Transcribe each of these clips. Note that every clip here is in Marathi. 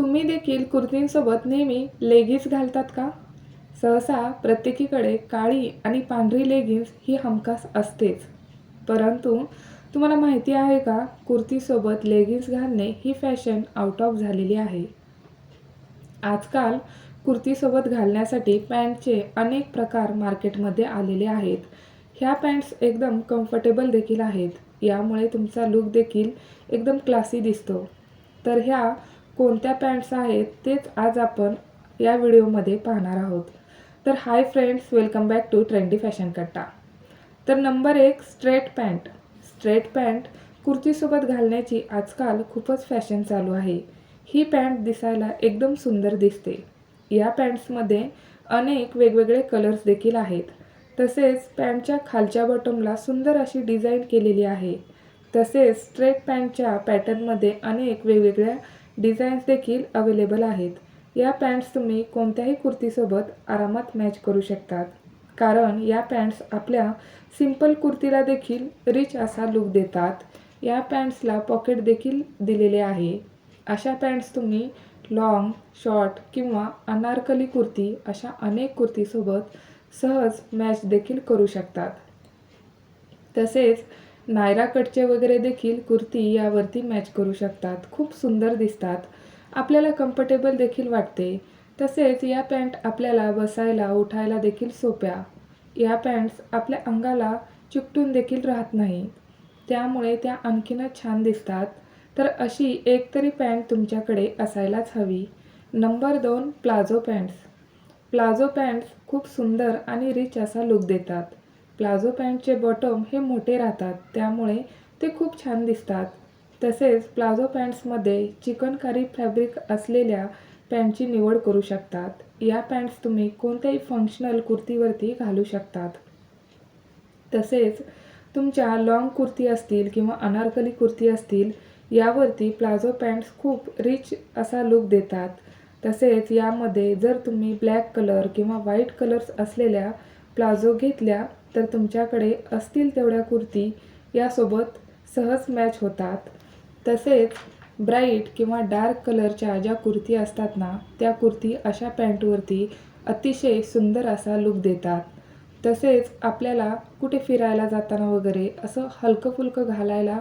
तुम्ही देखील कुर्तींसोबत नेहमी लेगिन्स घालतात का? सहसा प्रत्येकीकडे काळी आणि पांढरी लेगिन्स ही हमखास असतेच. परंतु तुम्हाला माहिती आहे का कुर्तीसोबत लेगिन्स घालणे ही फॅशन आउट ऑफ झालेली आहे. आजकाल कुर्तीसोबत घालण्यासाठी पॅन्टचे अनेक प्रकार मार्केटमध्ये आलेले आहेत. ह्या पॅन्ट्स एकदम कम्फर्टेबल देखील आहेत. यामुळे तुमचा लुक देखील एकदम क्लासी दिसतो. तर ह्या कोणत्या पॅन्ट्स आहेत तेच आज आपण या व्हिडिओमध्ये पाहणार आहोत. तर hi friends welcome back to trendy fashion Katta. तर नंबर एक स्ट्रेट पॅन्ट. स्ट्रेट पॅन्ट कुर्तीसोबत घालण्याची आजकाल खूपच फॅशन चालू आहे. ही पॅन्ट दिसायला एकदम सुंदर दिसते. या पॅन्ट्समध्ये अनेक वेगवेगळे कलर्स देखील आहेत. तसेच पॅन्टच्या खालच्या बॉटमला सुंदर अशी डिझाईन केलेली आहे. तसेच स्ट्रेट पॅन्टच्या पॅटर्नमध्ये अनेक वेगवेगळ्या डिझाईन्स देखील अवेलेबल आहेत. या पॅन्ट्स तुम्ही कोणत्याही कुर्तीसोबत आरामात मॅच करू शकतात. कारण या पॅन्ट्स आपल्या सिंपल कुर्तीला देखील रिच असा लुक देतात. या पॅन्ट्सला पॉकेट देखील दिलेले आहे. अशा पॅन्ट्स तुम्ही लॉंग शॉर्ट किंवा अनारकली कुर्ती अशा अनेक कुर्तीसोबत सहज मॅच देखील करू शकतात. तसेच नायरा कटचे वगैरे देखील कुर्ती यावरती मॅच करू शकतात. खूप सुंदर दिसतात. आपल्याला कम्फर्टेबल देखील वाटते. तसेच या पॅन्ट आपल्याला बसायला उठायला देखील सोप्या. या पॅन्ट्स आपल्या अंगाला चिकटून देखील राहत नाही. त्यामुळे त्या आणखीनच छान दिसतात. तर अशी एक तरी पॅन्ट तुमच्याकडे असायलाच हवी. नंबर दोन प्लाझो पॅन्ट्स प्लाझो पॅन्ट्स खूप सुंदर आणि रिच असा लुक देतात. प्लाझो पॅन्टचे बॉटम हे मोठे राहतात त्यामुळे ते खूप छान दिसतात. तसेच प्लाझो पॅन्ट्समध्ये चिकनकारी फॅब्रिक असलेल्या पॅन्टची निवड करू शकतात. या पॅन्ट्स तुम्ही कोणत्याही फंक्शनल कुर्तीवरती घालू शकतात. तसेच तुमच्या लॉंग कुर्ती असतील किंवा अनारकली कुर्ती असतील यावरती प्लाझो पॅन्ट्स खूप रिच असा लुक देतात. तसेच यामध्ये जर तुम्ही ब्लॅक कलर किंवा व्हाईट कलर्स असलेल्या प्लाझो घेतल्या तर तुमच्याकडे असतील तेवढ्या कुर्ती यासोबत सहज मॅच होतात. तसेच ब्राईट किंवा डार्क कलरच्या ज्या कुर्ती असतात ना त्या कुर्ती अशा पॅन्टवरती अतिशय सुंदर असा लुक देतात. तसेच आपल्याला कुठे फिरायला जाताना वगैरे असं हलकं फुलकं घालायला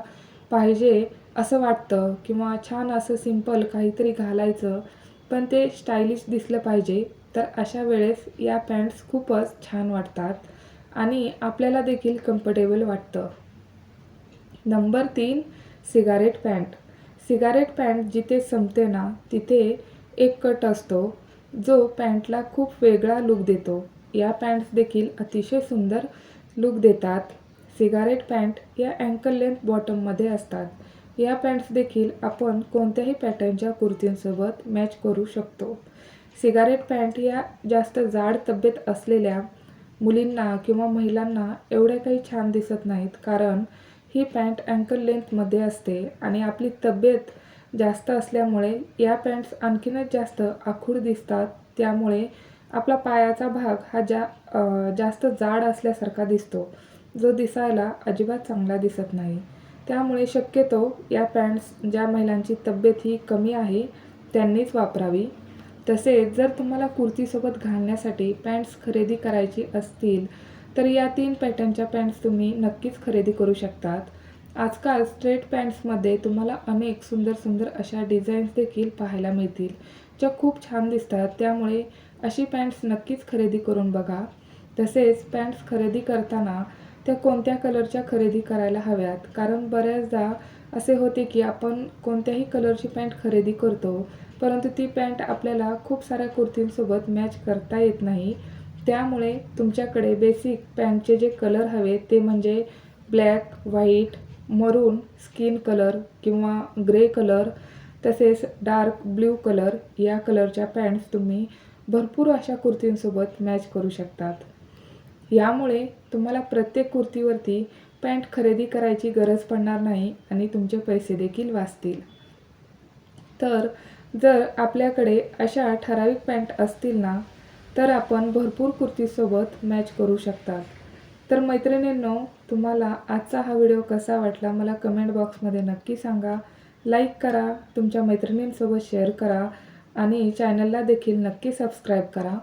पाहिजे असं वाटतं किंवा छान असं सिंपल काहीतरी घालायचं पण ते स्टायलिश दिसलं पाहिजे तर अशा वेळेस या पॅन्ट्स खूपच छान वाटतात. आणि आपल्याला देखील कम्फर्टेबल वाटतं. नंबर तीन सिगारेट पॅन्ट सिगारेट पॅन्ट जिथे संपते ना तिथे एक कट असतो जो पॅन्टला खूप वेगळा लुक देतो. या पॅन्ट्स देखील अतिशय सुंदर लुक देतात. सिगारेट पॅन्ट या अँकल लेंथ बॉटममध्ये असतात. या पॅन्ट्स देखील आपण कोणत्याही पॅटर्नच्या कुर्तींसोबत मॅच करू शकतो. सिगारेट पॅन्ट या जास्त जाड तब्येत असलेल्या मुलींना किंवा महिलांना एवढ्या काही छान दिसत नाहीत. कारण ही पॅन्ट अँकल लेंथमध्ये असते आणि आपली तब्येत जास्त असल्यामुळे या पॅन्ट्स आणखीनच जास्त आखूड दिसतात. त्यामुळे आपला पायाचा भाग हा जा जास्त जाड असल्यासारखा दिसतो. जो दिसायला अजिबात चांगला दिसत नाही. त्यामुळे शक्यतो या पॅन्ट्स ज्या महिलांची तब्येत ही कमी आहे त्यांनीच वापरावी. तसेच जर तुम्हाला कुर्तीसोबत घालण्यासाठी पॅन्ट्स खरेदी करायची असतील तर या तीन पॅटर्नच्या पॅन्ट्स तुम्ही नक्कीच खरेदी करू शकतात. आजकाल स्ट्रेट पॅन्ट्समध्ये तुम्हाला अनेक सुंदर सुंदर अशा डिझाईन्स देखील पाहायला मिळतील ज्या खूप छान दिसतात. त्यामुळे अशी पॅन्ट्स नक्कीच खरेदी करून बघा. तसेच पॅन्ट्स खरेदी करताना त्या कोणत्या कलरच्या खरेदी करायला हव्यात? कारण बऱ्याचदा असे होते की आपण कोणत्याही कलरची पॅन्ट खरेदी करतो परंतु ती पॅन्ट आपल्याला खूप साऱ्या कुर्तींसोबत मॅच करता येत नाही. त्यामुळे तुमच्याकडे बेसिक पॅन्टचे जे कलर हवे ते म्हणजे black white maroon skin colour किंवा ग्रे कलर तसेच डार्क ब्ल्यू कलर या कलरच्या पॅन्ट्स तुम्ही भरपूर अशा कुर्तींसोबत मॅच करू शकतात. यामुळे तुम्हाला प्रत्येक कुर्तीवरती पॅन्ट खरेदी करायची गरज पडणार नाही आणि तुमचे पैसे देखील वाचतील. तर जर आपल्याकडे अशा ठराविक पॅन्ट असतील ना तर आपण भरपूर कुर्तीसोबत मॅच करू शकतात. तर मैत्रिणींनो तुम्हाला आजचा हा व्हिडिओ कसा वाटला मला कमेंट बॉक्समध्ये नक्की सांगा. लाईक करा तुमच्या मैत्रिणींसोबत शेअर करा आणि चॅनलला देखील नक्की सबस्क्राईब करा.